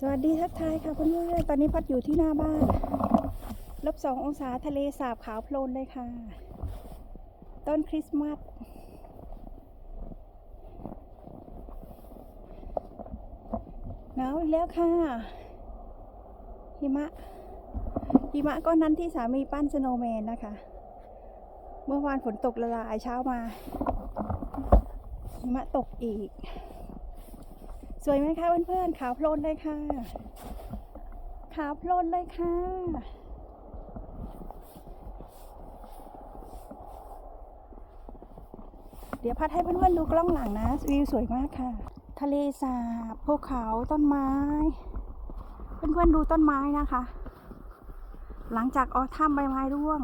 สวัสดีทักทายค่ะเพื่อนๆตอนนี้พัดอยู่ที่หน้าบ้านลบสององศาทะเลสาบขาวโพลนเลยค่ะ ต้นคริสต์มาสหนาวอีกแล้วค่ะ หิมะ หิมะก้อนนั้นที่สามีปั้นสโนว์แมนนะคะ เมื่อวานฝนตกละลายเช้ามา หิมะตกอีก สวยไหมคะเพื่อนๆขาวโพลนเลยค่ะ ขาวโพลนเลยค่ะ เดี๋ยวพัดให้เพื่อนๆดูกล้องหลังนะวิวสวยมากค่ะ ทะเลสาบภูเขาต้นไม้ เพื่อนๆดูต้นไม้นะคะ หลังจากออทัมใบไม้ร่วง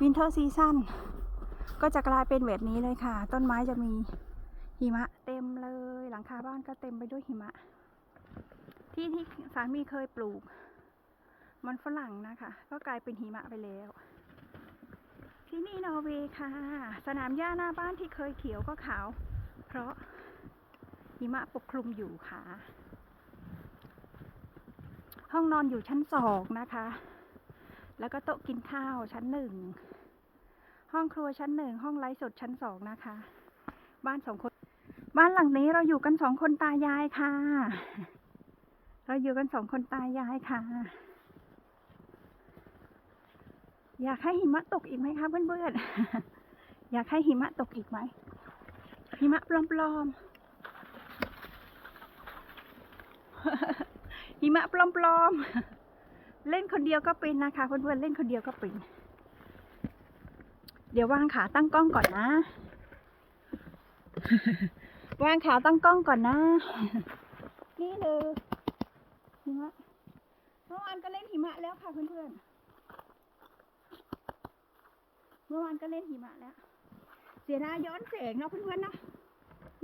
วินเทอร์ซีซั่นก็จะกลายเป็นแบบนี้เลยค่ะ ต้นไม้จะมีหิมะเต็มเลย ลังคาบ้านก็เต็มไปด้วยหิมะ ที่ที่สามีเคยปลูก มันฝรั่งนะคะ ก็กลายเป็นหิมะไปแล้ว ที่นี่นอร์เวย์ค่ะ สนามหญ้าหน้าบ้านที่เคยเขียวก็ขาว เพราะหิมะปกคลุมอยู่ค่ะ ห้องนอนอยู่ชั้นสองนะคะ แล้วก็โต๊ะกินข้าวชั้นหนึ่ง ห้องครัวชั้นหนึ่ง ห้องไลฟ์สดชั้นสองนะคะ บ้านสองคน บ้านหลังนี้เราอยู่กันสองคนตายายค่ะ เราอยู่กันสองคนตายายค่ะ อยากให้หิมะตกอีกไหมคะเพื่อนๆ อยากให้หิมะตกอีกไหม หิมะปลอมๆ หิมะปลอมๆ เล่นคนเดียวก็เป็นนะคะเพื่อนๆ เล่นคนเดียวก็เป็น เดี๋ยววางขาตั้งกล้องก่อนนะ วางขาตั้งกล้องก่อนนะ นี่เลยหิมะเมื่อวานก็เล่นหิมะแล้วค่ะเพื่อนๆ เมื่อวานก็เล่นหิมะแล้ว เสียดายย้อนแสงเนาะเพื่อนๆเนาะ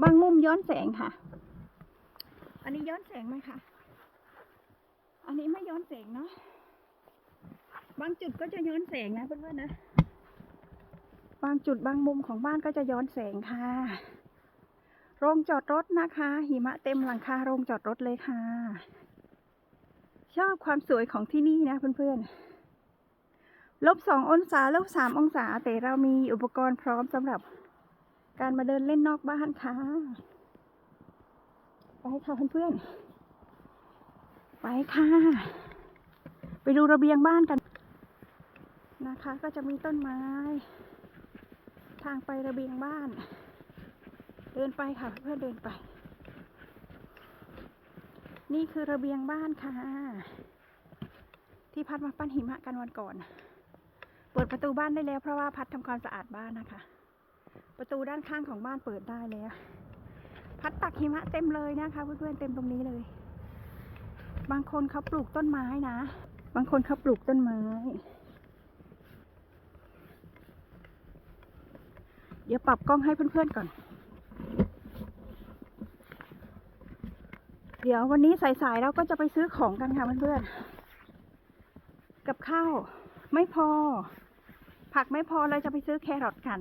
บางมุมย้อนแสงค่ะ อันนี้ย้อนแสงไหมคะอันนี้ไม่ย้อนแสงเนาะ บางจุดก็จะย้อนแสงนะเพื่อนๆนะ บางจุดบางมุมของบ้านก็จะย้อนแสงค่ะ โรงจอดรถนะคะ หิมะเต็มหลังคาโรงจอดรถเลยค่ะ ชอบความสวยของที่นี่นะเพื่อนๆลบสององศาลบสามองศา แต่เรามีอุปกรณ์พร้อมสำหรับการมาเดินเล่นนอกบ้านค่ะ ไปค่ะเพื่อนๆ ไปค่ะ ไปดูระเบียงบ้านกัน นะคะ ก็จะมีต้นไม้ ทางไประเบียงบ้าน เดินไปค่ะเพื่อนเดินไป นี่คือระเบียงบ้านค่ะ ที่พัดมาปั้นหิมะกันวันก่อน เปิดประตูบ้านได้แล้ว เพราะว่าพัดทำความสะอาดบ้านนะคะ ประตูด้านข้างของบ้านเปิดได้แล้ว พัดตักหิมะเต็มเลยนะคะเพื่อนๆเต็มตรงนี้เลย บางคนเขาปลูกต้นไม้นะ บางคนเขาปลูกต้นไม้เดี๋ยวปรับกล้องให้เพื่อนๆก่อน เดี๋ยววันนี้สายๆเราก็จะไปซื้อของกันค่ะเพื่อนๆ กับข้าวไม่พอ ผักไม่พอเราจะไปซื้อแครอทกัน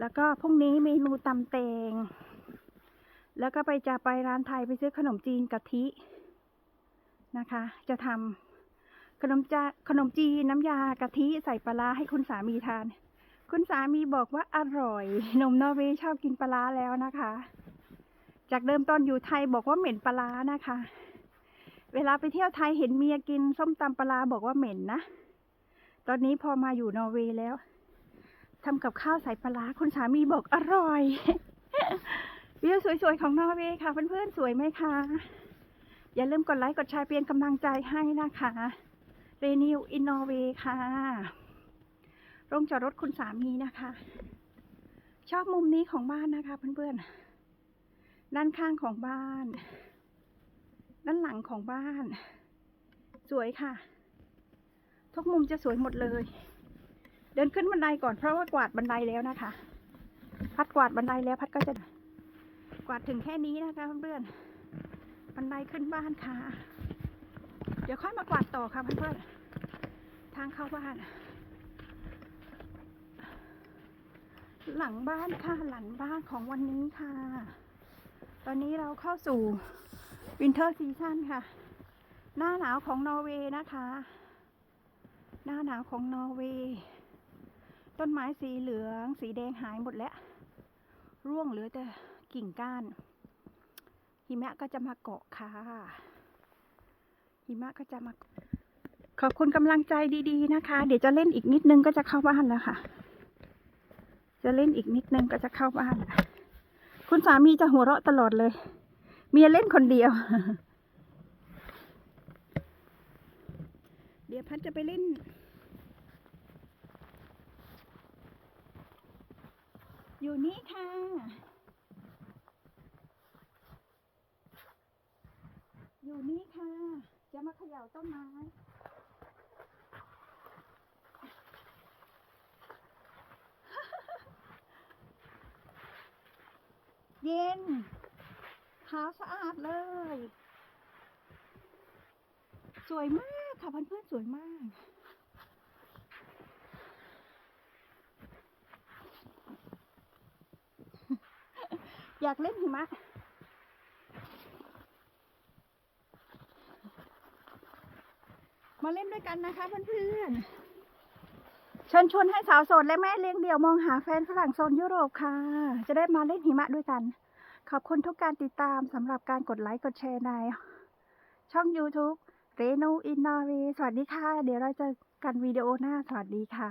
แล้วก็พรุ่งนี้เมนูตำเตง แล้วก็ไปจะไปร้านไทยไปซื้อขนมจีนกะทินะคะ จะทำขนมจาขนมจีนน้ำยากะทิใส่ปลาให้คุณสามีทาน คุณสามีบอกว่าอร่อย นมนอร์เวย์ชอบกินปลาแล้วนะคะ จากเดิมตอนอยู่ไทยบอกว่าเหม็นปลาร้านะคะ เวลาไปเที่ยวไทยเห็นเมียกินส้มตำปลาบอกว่าเหม็นนะ ตอนนี้พอมาอยู่นอร์เวย์แล้วทำกับข้าวใส่ปลาร้าคุณสามีบอกอร่อยวิวสวยๆของนอร์เวย์ค่ะเพื่อนๆสวยไหมคะ อย่าลืมกดไลค์กดแชร์เป็นกำลังใจให้นะคะเรนิวอินนอร์เวย์ค่ะโรงจอดรถคุณสามีนะคะ ชอบมุมนี้ของบ้านนะคะเพื่อนๆ ด้านข้างของบ้าน ด้านหลังของบ้าน สวยค่ะ ทุกมุมจะสวยหมดเลย เดินขึ้นบันไดก่อนเพราะว่ากวาดบันไดแล้วนะคะ พัดกวาดบันไดแล้วพัดก็จะกวาดถึงแค่นี้นะคะเพื่อนๆบันไดขึ้นบ้านค่ะ เดี๋ยวค่อยมากวาดต่อค่ะเพื่อนๆทางเข้าบ้าน หลังบ้านค่ะ หลังบ้านของวันนี้ค่ะ ตอนนี้เราเข้าสู่วินเทอร์ซีซั่นค่ะ หน้าหนาวของนอร์เวย์นะคะ หน้าหนาวของนอร์เวย์ ต้นไม้สีเหลือง สีแดงหายหมดแล้ว ร่วงเหลือแต่กิ่งก้าน หิมะก็จะมาเกาะค่ะ หิมะก็จะมา ขอบคุณกำลังใจดีๆนะคะ เดี๋ยวจะเล่นอีกนิดนึงก็จะเข้าบ้านแล้วค่ะ จะเล่นอีกนิดนึงก็จะเข้าบ้านแล้ว คุณสามีจะหัวเราะตลอดเลย เมียเล่นคนเดียว เดี๋ยวพัดจะไปเล่น อยู่นี่ค่ะอยู่นี่ค่ะ จะมาเขย่าต้นไม้ เย็นขาวสะอาดเลย สวยมากค่ะเพื่อนๆสวยมากอยากเล่นหิมะ มาเล่นด้วยกันนะคะเพื่อนๆ ชิญชวนให้สาวโสดและแม่เลี้ยงเดี่ยวมองหาแฟนฝรั่งโซนยุโรปค่ะ จะได้มาเล่นหิมะด้วยกัน ขอบคุณทุกการติดตามสำหรับการกดไลค์กดแชร์ใน ช่อง YouTube เรนูอินนาวีสวัสดีค่ะ เดี๋ยวเราจะกันวิดีโอหน้า สวัสดีค่ะ